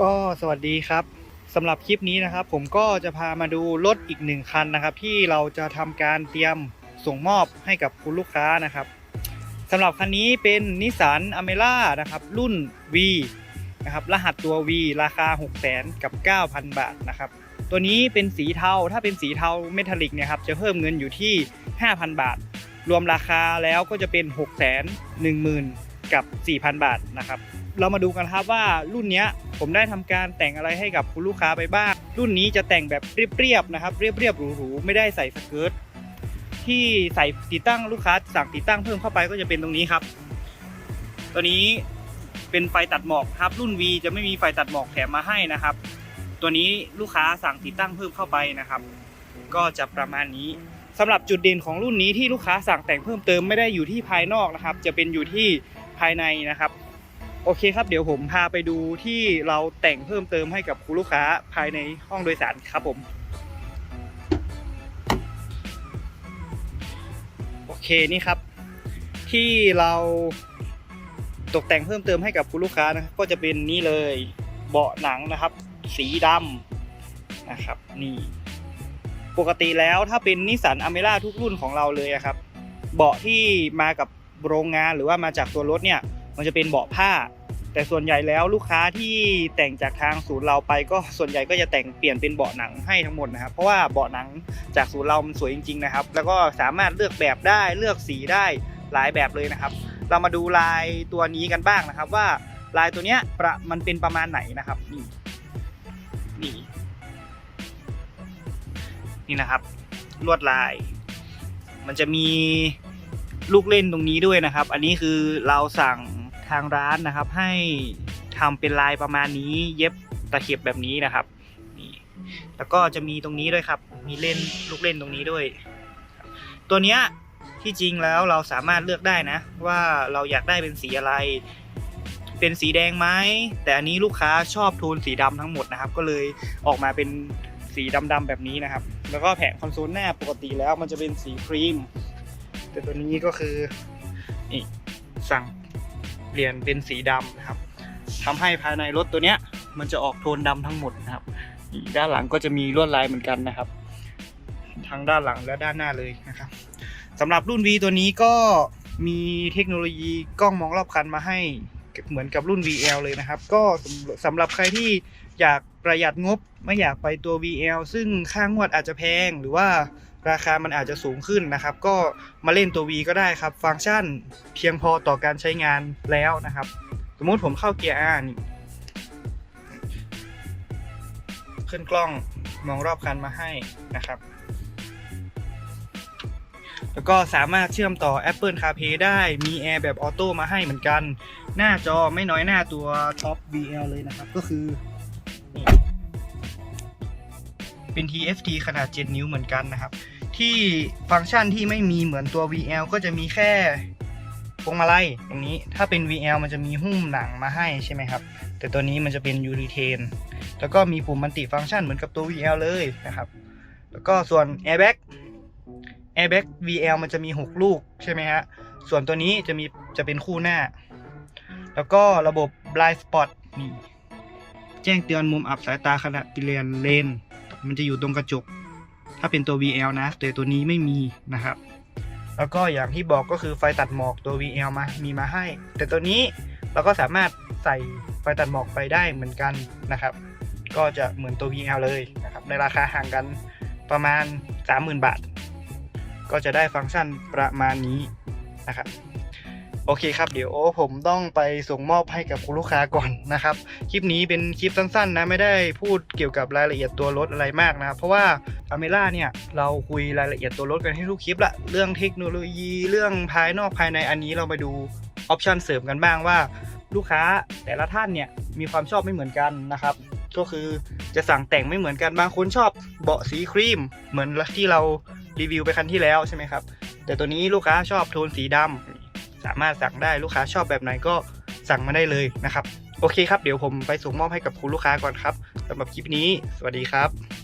ก็สวัสดีครับสำหรับคลิปนี้นะครับ ผมก็จะพามาดูรถอีกหนึ่งคันนะครับ ที่เราจะทำการเตรียมส่งมอบให้กับคุณลูกค้านะครับสำหรับคันนี้เป็นนิสสันอเมร่านะครับ รุ่น V นะครับรหัสตัว V ราคา 6 0 0 0 0กับ 9,000 บาทนะครับ ตัวนี้เป็นสีเทาถ้าเป็นสีเทาเมทัลลิกเนี่ยครับจะเพิ่มเงินอยู่ที่ 5,000 บาท รวมราคาแล้วก็จะเป็น 6 1 0 0 0 0 กับ 4,000 บาทนะครับ เรามาดูกันครับว่ารุ่นนี้ผมได้ทำการแต่งอะไรให้กับคุณลูกค้าไปบ้าง รุ่นนี้จะแต่งแบบเรียบๆนะครับ เรียบๆหรูๆไม่ได้ใส่สเกิร์ตที่ใส่ติดตั้งลูกค้าสั่งติดตั้งเพิ่มเข้าไปก็จะเป็นตรงนี้ครับ ตัวนี้เป็นไฟตัดหมอกครับ รุ่น V จะไม่มีไฟตัดหมอกแถมมาให้นะครับ ตัวนี้ลูกค้าสั่งติดตั้งเพิ่มเข้าไปนะครับ ก็จะประมาณนี้สำหรับจุดเด่นของรุ่นนี้ที่ลูกค้าสั่งแต่งเพิ่มเติมไม่ได้อยู่ที่ภายนอกนะครับ จะเป็นอยู่ที่ภายในนะครับ โอเคครับเดี๋ยวผมพาไปดูที่เราแต่งเพิ่มเติมให้กับคุณลูกค้าภายในห้องโดยสารครับผม โอเคนี่ครับ ที่เราตกแต่งเพิ่มเติมให้กับคุณลูกค้านะก็จะเป็นนี่เลยเบาะหนังนะครับ สีดำนะครับ นี่ปกติแล้วถ้าเป็นนิสสันอเมร่าทุกรุ่นของเราเลยครับ เบาะที่มากับโรงงานหรือว่ามาจากตัวรถเนี่ย มันจะเป็นเบาะผ้า แต่ส่วนใหญ่แล้วลูกค้าที่แต่งจากทางศูนย์เราไป ก็ส่วนใหญ่ก็จะแต่งเปลี่ยนเป็นเบาะหนังให้ทั้งหมดนะครับเพราะว่าเบาะหนังจากศูนย์เรามันสวยจริง ๆนะครับ แล้วก็สามารถเลือกแบบได้เลือกสีได้หลายแบบเลยนะครับ เรามาดูลายตัวนี้กันบ้างนะครับ ว่าลายตัวเนี้ยประมันเป็นประมาณไหนนะครับนี่นี่นี่นะครับ ลวดลาย มันจะมีลูกเล่นตรงนี้ด้วยนะครับ อันนี้คือเราสั่ง ทางร้านนะครับ ให้ทำเป็นลายประมาณนี้ เย็บตะเข็บแบบนี้นะครับนี่แล้วก็จะมีตรงนี้ด้วยครับ มีเล่นลูกเล่นตรงนี้ด้วย ตัวเนี้ยที่จริงแล้วเราสามารถเลือกได้นะ ว่าเราอยากได้เป็นสีอะไร เป็นสีแดงไหมแต่อันนี้ลูกค้าชอบโทนสีดำทั้งหมดนะครับ ก็เลยออกมาเป็นสีดำๆแบบนี้นะครับ แล้วก็แผงคอนโซลหน้าปกติแล้วมันจะเป็นสีครีม แต่ตัวนี้ก็คือนี่สั่ง เปลี่ยนเป็นสีดำนะครับทำให้ภายในรถตัวเนี้ยมันจะออกโทนดำทั้งหมดนะครับด้านหลังก็จะมีลวดลายเหมือนกันนะครับ ทั้งด้านหลังและด้านหน้าเลยนะครับสำหรับรุ่น V ตัวนี้ก็มีเทคโนโลยีกล้องมองรอบคันมาให้เหมือนกับรุ่น VL เลยนะครับ ก็สำสำหรับใครที่อยากประหยัดงบไม่อยากไปตัว VL ซึ่งค่างวดอาจจะแพงหรือว่า ราคามันอาจจะสูงขึ้นนะครับ ก็มาเล่นตัว V ก็ได้ครับ ฟังก์ชันเพียงพอต่อการใช้งานแล้วนะครับ สมมติผมเข้าเกียร์ R นี่ขึ้นกล้องมองรอบคันมาให้นะครับ แล้วก็สามารถเชื่อมต่อ Apple CarPlay ได้มีแอร์แบบออโต้มาให้เหมือนกัน หน้าจอไม่น้อยหน้าตัวท็อป VL เลยนะครับ ก็คือนี่เป็น TFT ขนาด 7 นิ้วเหมือนกันนะครับ ที่ฟังก์ชันที่ไม่มีเหมือนตัว VL ก็จะมีแค่พวงมาลัยตรงนี้ถ้าเป็น VL มันจะมีหุ้มหนังมาให้ใช่ไหมครับ แต่ตัวนี้มันจะเป็นยูริเทนแล้วก็มีปุ่มมัลติฟังก์ชันเหมือนกับตัว VL เลยนะครับ แล้วก็ส่วน Airbag Airbag VL มันจะมี 6 ลูกใช่ไหมฮะส่วนตัวนี้จะมีจะเป็นคู่หน้า แล้วก็ระบบ Blind Spot นี่แจ้งเตือนมุมอับสายตาขณะเปลี่ยนเลน มันจะอยู่ตรงกระจก ถ้าเป็นตัว VL นะแต่ตัวนี้ไม่มีนะครับ แล้วก็อย่างที่บอกก็คือไฟตัดหมอกตัว VL มา มีมาให้ แต่ตัวนี้เราก็สามารถใส่ไฟตัดหมอกไปได้เหมือนกันนะครับ ก็จะเหมือนตัว VL เลยนะครับ ในราคาห่างกันประมาณ 30,000 บาท ก็จะได้ฟังก์ชันประมาณนี้นะครับ โอเคครับเดี๋ยวผมต้องไปส่งมอบให้กับคุณลูกค้าก่อนนะครับ คลิปนี้เป็นคลิปสั้นๆนะไม่ได้พูดเกี่ยวกับรายละเอียดตัวรถอะไรมากนะครับ เพราะว่าอเมร่าเนี่ยเราคุยรายละเอียดตัวรถกันให้ทุกคลิปละเรื่องเทคโนโลยีเรื่องภายนอกภายในอันนี้เราไปดูออปชันเสริมกันบ้างว่า ลูกค้าแต่ละท่านเนี่ยมีความชอบไม่เหมือนกันนะครับก็คือจะสั่งแต่งไม่เหมือนกันบางคนชอบเบาะสีครีม เหมือนที่เรารีวิวไปคันที่แล้วใช่ไหมครับแต่ตัวนี้ลูกค้าชอบโทนสีดำ สามารถสั่งได้ลูกค้าชอบแบบไหนก็สั่งมาได้เลยนะครับ โอเคครับ เดี๋ยวผมไปส่งมอบให้กับคุณลูกค้าก่อนครับสำหรับคลิปนี้ สวัสดีครับ